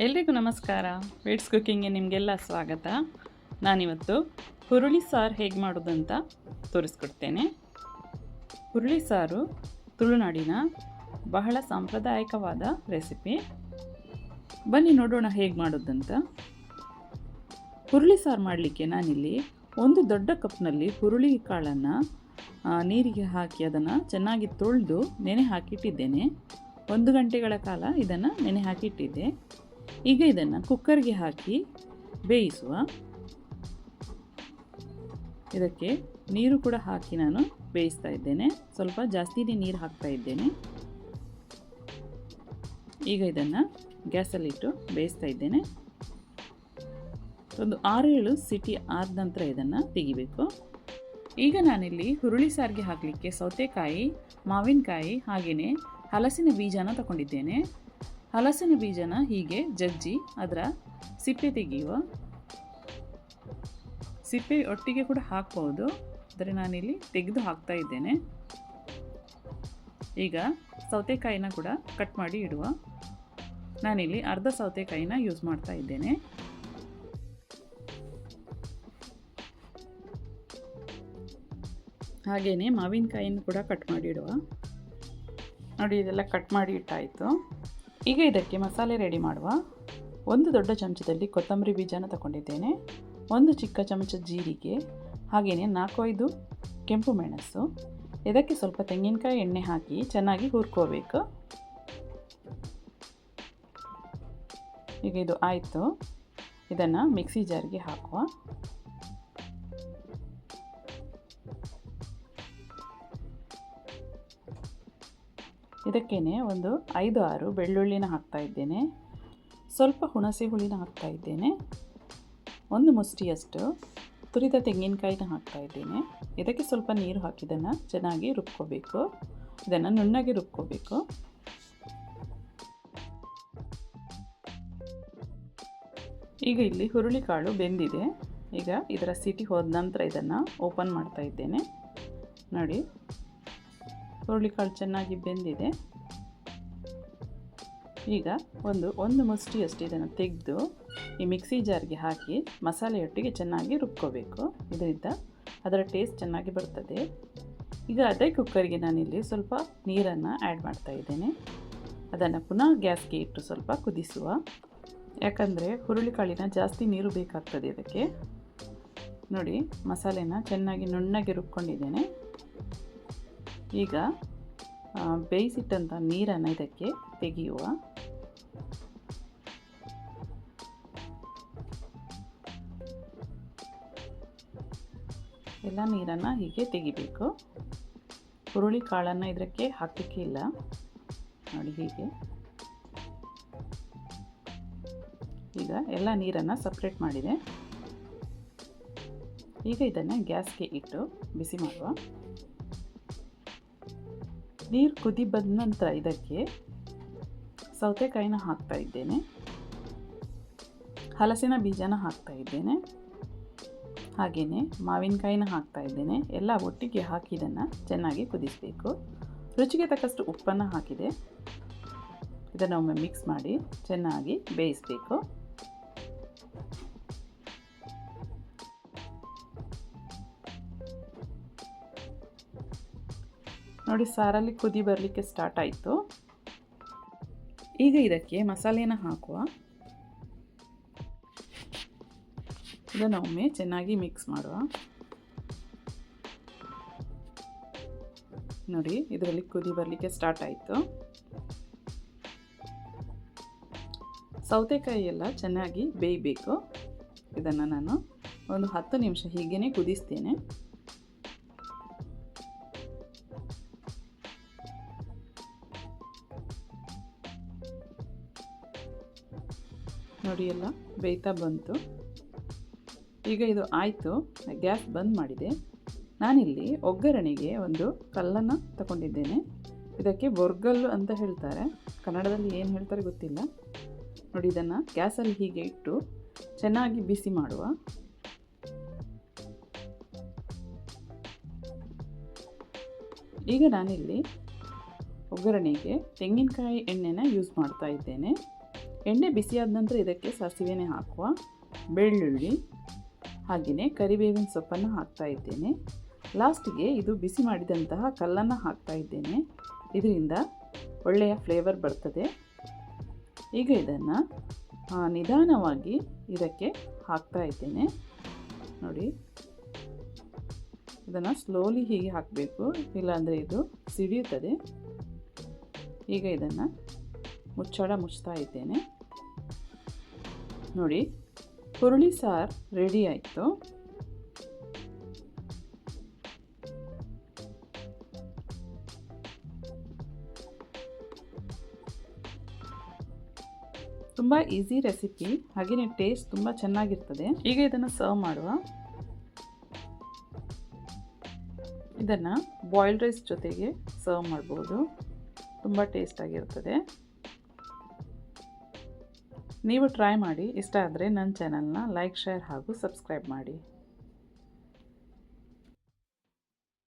ಎಲ್ರಿಗೂ ನಮಸ್ಕಾರ. ವೇಟ್ಸ್ ಕುಕ್ಕಿಂಗ್ಗೆ ನಿಮಗೆಲ್ಲ ಸ್ವಾಗತ. ನಾನಿವತ್ತು ಹುರುಳಿ ಸಾರು ಹೇಗೆ ಮಾಡೋದಂತ ತೋರಿಸ್ಕೊಡ್ತೇನೆ. ಹುರುಳಿ ಸಾರು ತುಳುನಾಡಿನ ಬಹಳ ಸಾಂಪ್ರದಾಯಿಕವಾದ ರೆಸಿಪಿ. ಬನ್ನಿ ನೋಡೋಣ ಹೇಗೆ ಮಾಡೋದಂತ. ಹುರುಳಿ ಸಾರು ಮಾಡಲಿಕ್ಕೆ ನಾನಿಲ್ಲಿ ಒಂದು ದೊಡ್ಡ ಕಪ್ನಲ್ಲಿ ಹುರುಳಿ ಕಾಳನ್ನು ನೀರಿಗೆ ಹಾಕಿ ಅದನ್ನು ಚೆನ್ನಾಗಿ ತೊಳೆದು ನೆನೆ ಹಾಕಿಟ್ಟಿದ್ದೇನೆ. ಒಂದು ಗಂಟೆಗಳ ಕಾಲ ಇದನ್ನು ನೆನೆ ಹಾಕಿಟ್ಟಿದ್ದೆ. ಈಗ ಇದನ್ನು ಕುಕ್ಕರ್ಗೆ ಹಾಕಿ ಬೇಯಿಸುವ. ಇದಕ್ಕೆ ನೀರು ಕೂಡ ಹಾಕಿ ನಾನು ಬೇಯಿಸ್ತಾ ಇದ್ದೇನೆ. ಸ್ವಲ್ಪ ಜಾಸ್ತಿನೇ ನೀರು ಹಾಕ್ತಾ ಇದ್ದೇನೆ. ಈಗ ಇದನ್ನು ಗ್ಯಾಸಲ್ಲಿಟ್ಟು ಬೇಯಿಸ್ತಾ ಇದ್ದೇನೆ. ಒಂದು ಆರು ಏಳು ಸಿಟಿ ಆದ ನಂತರ ಇದನ್ನು ತೆಗಿಬೇಕು. ಈಗ ನಾನಿಲ್ಲಿ ಹುರುಳಿ ಸಾರಿಗೆ ಹಾಕಲಿಕ್ಕೆ ಸೌತೆಕಾಯಿ, ಮಾವಿನಕಾಯಿ ಹಾಗೆಯೇ ಹಲಸಿನ ಬೀಜನ ತಗೊಂಡಿದ್ದೇನೆ. ಹಲಸಿನ ಬೀಜನ ಹೀಗೆ ಜಜ್ಜಿ ಅದರ ಸಿಪ್ಪೆ ತೆಗೆಯುವ ಸಿಪ್ಪೆ ಒಟ್ಟಿಗೆ ಕೂಡ ಹಾಕ್ಬೋದು. ಆದರೆ ನಾನಿಲ್ಲಿ ತೆಗೆದು ಹಾಕ್ತಾ ಇದ್ದೇನೆ. ಈಗ ಸೌತೆಕಾಯಿನ ಕೂಡ ಕಟ್ ಮಾಡಿ ಇಡುವ. ನಾನಿಲ್ಲಿ ಅರ್ಧ ಸೌತೆಕಾಯಿನ ಯೂಸ್ ಮಾಡ್ತಾ ಇದ್ದೇನೆ. ಹಾಗೆಯೇ ಮಾವಿನಕಾಯಿನ ಕೂಡ ಕಟ್ ಮಾಡಿ ಇಡುವ. ನೋಡಿ, ಇದೆಲ್ಲ ಕಟ್ ಮಾಡಿ ಇಟ್ಟಾಯಿತು. ಈಗ ಇದಕ್ಕೆ ಮಸಾಲೆ ರೆಡಿ ಮಾಡುವ. ಒಂದು ದೊಡ್ಡ ಚಮಚದಲ್ಲಿ ಕೊತ್ತಂಬರಿ ಬೀಜನ ತಗೊಂಡಿದ್ದೇನೆ. ಒಂದು ಚಿಕ್ಕ ಚಮಚ ಜೀರಿಗೆ ಹಾಗೆಯೇ ನಾಲ್ಕೈದು ಕೆಂಪು ಮೆಣಸು. ಇದಕ್ಕೆ ಸ್ವಲ್ಪ ತೆಂಗಿನಕಾಯಿ ಎಣ್ಣೆ ಹಾಕಿ ಚೆನ್ನಾಗಿ ಹುರ್ಕೋಬೇಕು. ಈಗ ಇದು ಆಯಿತು. ಇದನ್ನು ಮಿಕ್ಸಿ ಜಾರ್ಗೆ ಹಾಕುವ. ಇದಕ್ಕೇ ಒಂದು ಐದು ಆರು ಬೆಳ್ಳುಳ್ಳಿನ ಹಾಕ್ತಾ ಇದ್ದೇನೆ. ಸ್ವಲ್ಪ ಹುಣಸೆ ಹುಳಿನ ಹಾಕ್ತಾ ಇದ್ದೇನೆ. ಒಂದು ಮುಷ್ಟಿಯಷ್ಟು ತುರಿದ ತೆಂಗಿನಕಾಯಿನ ಹಾಕ್ತಾ ಇದ್ದೇನೆ. ಇದಕ್ಕೆ ಸ್ವಲ್ಪ ನೀರು ಹಾಕಿದ್ದನ್ನು ಚೆನ್ನಾಗಿ ರುಬ್ಕೋಬೇಕು. ಇದನ್ನು ನುಣ್ಣಗೆ ರುಬ್ಕೋಬೇಕು. ಈಗ ಇಲ್ಲಿ ಹುರುಳಿಕಾಳು ಬೆಂದಿದೆ. ಈಗ ಇದರ ಸಿಟಿ ಹೋದ ನಂತರ ಇದನ್ನು ಓಪನ್ ಮಾಡ್ತಾ ಇದ್ದೇನೆ. ನೋಡಿ. ಹುರುಳಿಕಾಳು ಚೆನ್ನಾಗಿ ಬೆಂದಿದೆ. ಈಗ ಒಂದು ಒಂದು ಮುಷ್ಟಿಯಷ್ಟು ಇದನ್ನು ತೆಗೆದು ಈ ಮಿಕ್ಸಿ ಜಾರ್ಗೆ ಹಾಕಿ ಮಸಾಲೆಯೊಟ್ಟಿಗೆ ಚೆನ್ನಾಗಿ ರುಬ್ಕೋಬೇಕು. ಇದರಿಂದ ಅದರ ಟೇಸ್ಟ್ ಚೆನ್ನಾಗಿ ಬರ್ತದೆ. ಈಗ ಅದೇ ಕುಕ್ಕರ್ಗೆ ನಾನಿಲ್ಲಿ ಸ್ವಲ್ಪ ನೀರನ್ನು ಆ್ಯಡ್ ಮಾಡ್ತಾ ಇದ್ದೇನೆ. ಅದನ್ನು ಪುನಃ ಗ್ಯಾಸ್ಗೆ ಇಟ್ಟು ಸ್ವಲ್ಪ ಕುದಿಸುವ. ಯಾಕಂದರೆ ಹುರುಳಿಕಾಳಿನ ಜಾಸ್ತಿ ನೀರು ಬೇಕಾಗ್ತದೆ ಇದಕ್ಕೆ. ನೋಡಿ, ಮಸಾಲೆನ ಚೆನ್ನಾಗಿ ನುಣ್ಣಗೆ ರುಬ್ಕೊಂಡಿದ್ದೇನೆ. ಈಗ ಬೇಯಿಸಿಟ್ಟಂಥ ನೀರನ್ನು ಇದಕ್ಕೆ ತೆಗೆಯುವ. ಎಲ್ಲ ನೀರನ್ನು ಹೀಗೆ ತೆಗಿಬೇಕು. ಹುರುಳಿ ಕಾಳನ್ನು ಇದಕ್ಕೆ ಹಾಕಲಿಕ್ಕೆ ಇಲ್ಲ. ನೋಡಿ ಹೀಗೆ. ಈಗ ಎಲ್ಲ ನೀರನ್ನು ಸಪ್ರೇಟ್ ಮಾಡಿದೆ. ಈಗ ಇದನ್ನು ಗ್ಯಾಸ್ಗೆ ಇಟ್ಟು ಬಿಸಿ ಮಾಡುವ. ನೀರು ಕುದಿ ಬಂದ ನಂತರ ಇದಕ್ಕೆ ಸೌತೆಕಾಯಿನ ಹಾಕ್ತಾ ಇದ್ದೇನೆ. ಹಲಸಿನ ಬೀಜನ ಹಾಕ್ತಾ ಇದ್ದೇನೆ. ಹಾಗೆಯೇ ಮಾವಿನಕಾಯಿನ ಹಾಕ್ತಾ ಇದ್ದೇನೆ. ಎಲ್ಲ ಒಟ್ಟಿಗೆ ಹಾಕಿ ಇದನ್ನು ಚೆನ್ನಾಗಿ ಕುದಿಸಬೇಕು. ರುಚಿಗೆ ತಕ್ಕಷ್ಟು ಉಪ್ಪನ್ನು ಹಾಕಿದೆ. ಇದನ್ನು ಒಮ್ಮೆ ಮಿಕ್ಸ್ ಮಾಡಿ ಚೆನ್ನಾಗಿ ಬೇಯಿಸಬೇಕು. ನೋಡಿ ಸಾರಲ್ಲಿ ಕುದಿ ಬರಲಿಕ್ಕೆ ಸ್ಟಾರ್ಟ್ ಆಯಿತು. ಈಗ ಇದಕ್ಕೆ ಮಸಾಲೆನ ಹಾಕುವ. ಇದನ್ನು ಒಮ್ಮೆ ಚೆನ್ನಾಗಿ ಮಿಕ್ಸ್ ಮಾಡುವ. ನೋಡಿ, ಇದರಲ್ಲಿ ಕುದಿ ಬರಲಿಕ್ಕೆ ಸ್ಟಾರ್ಟ್ ಆಯಿತು. ಸೌತೆಕಾಯಿ ಎಲ್ಲ ಚೆನ್ನಾಗಿ ಬೇಯಬೇಕು. ಇದನ್ನು ನಾನು ಒಂದು ಹತ್ತು ನಿಮಿಷ ಹೀಗೇ ಕುದಿಸ್ತೇನೆ. ನೋಡಿ ಎಲ್ಲ, ಬೇಯ್ತಾ ಬಂತು. ಈಗ ಇದು ಆಯಿತು, ಗ್ಯಾಸ್ ಬಂದ್ ಮಾಡಿದೆ. ನಾನಿಲ್ಲಿ ಒಗ್ಗರಣೆಗೆ ಒಂದು ಕಲ್ಲನ್ನು ತಗೊಂಡಿದ್ದೇನೆ. ಇದಕ್ಕೆ ಬೊರ್ಗಲ್ಲು ಅಂತ ಹೇಳ್ತಾರೆ. ಕನ್ನಡದಲ್ಲಿ ಏನು ಹೇಳ್ತಾರೆ ಗೊತ್ತಿಲ್ಲ. ನೋಡಿ ಇದನ್ನು ಗ್ಯಾಸಲ್ಲಿ ಹೀಗೆ ಇಟ್ಟು ಚೆನ್ನಾಗಿ ಬಿಸಿ ಮಾಡುವ. ಈಗ ನಾನಿಲ್ಲಿ ಒಗ್ಗರಣೆಗೆ ತೆಂಗಿನಕಾಯಿ ಎಣ್ಣೆನ ಯೂಸ್ ಮಾಡ್ತಾ ಇದ್ದೇನೆ. ಎಣ್ಣೆ ಬಿಸಿಯಾದ ನಂತರ ಇದಕ್ಕೆ ಸಾಸಿವೆನೇ ಹಾಕುವ ಬೆಳ್ಳುಳ್ಳಿ, ಹಾಗೆಯೇ ಕರಿಬೇವಿನ ಸೊಪ್ಪನ್ನು ಹಾಕ್ತಾ ಇದ್ದೇನೆ. ಲಾಸ್ಟಿಗೆ ಇದು ಬಿಸಿ ಮಾಡಿದಂತಹ ಕಲ್ಲನ್ನು ಹಾಕ್ತಾ ಇದ್ದೇನೆ. ಇದರಿಂದ ಒಳ್ಳೆಯ ಫ್ಲೇವರ್ ಬರ್ತದೆ. ಈಗ ಇದನ್ನು ನಿಧಾನವಾಗಿ ಇದಕ್ಕೆ ಹಾಕ್ತಾ ಇದ್ದೇನೆ. ನೋಡಿ, ಇದನ್ನು ಸ್ಲೋಲಿ ಹೀಗೆ ಹಾಕಬೇಕು. ಇಲ್ಲಾಂದರೆ ಇದು ಸಿಡಿಯುತ್ತದೆ. ಈಗ ಇದನ್ನು ಮುಚ್ಚಳ ಮುಚ್ತಾ ಇದ್ದೇನೆ. ನೋಡಿ, ಹುರುಳಿ ಸಾರು ರೆಡಿ ಆಯಿತು. ತುಂಬ ಈಸಿ ರೆಸಿಪಿ ಹಾಗೆಯೇ ಟೇಸ್ಟ್ ತುಂಬ ಚೆನ್ನಾಗಿರ್ತದೆ. ಈಗ ಇದನ್ನು ಸರ್ವ್ ಮಾಡುವ. ಇದನ್ನು ಬಾಯ್ಲ್ಡ್ ರೈಸ್ ಜೊತೆಗೆ ಸರ್ವ್ ಮಾಡ್ಬೋದು. ತುಂಬ ಟೇಸ್ಟಾಗಿರ್ತದೆ ನೀವು ಟ್ರೈ ಮಾಡಿ. ಇಷ್ಟ ಆದರೆ ನನ್ನ ಚಾನಲ್ನ ಲೈಕ್ ಶೇರ್ ಹಾಗೂ ಸಬ್ಸ್ಕ್ರೈಬ್ ಮಾಡಿ.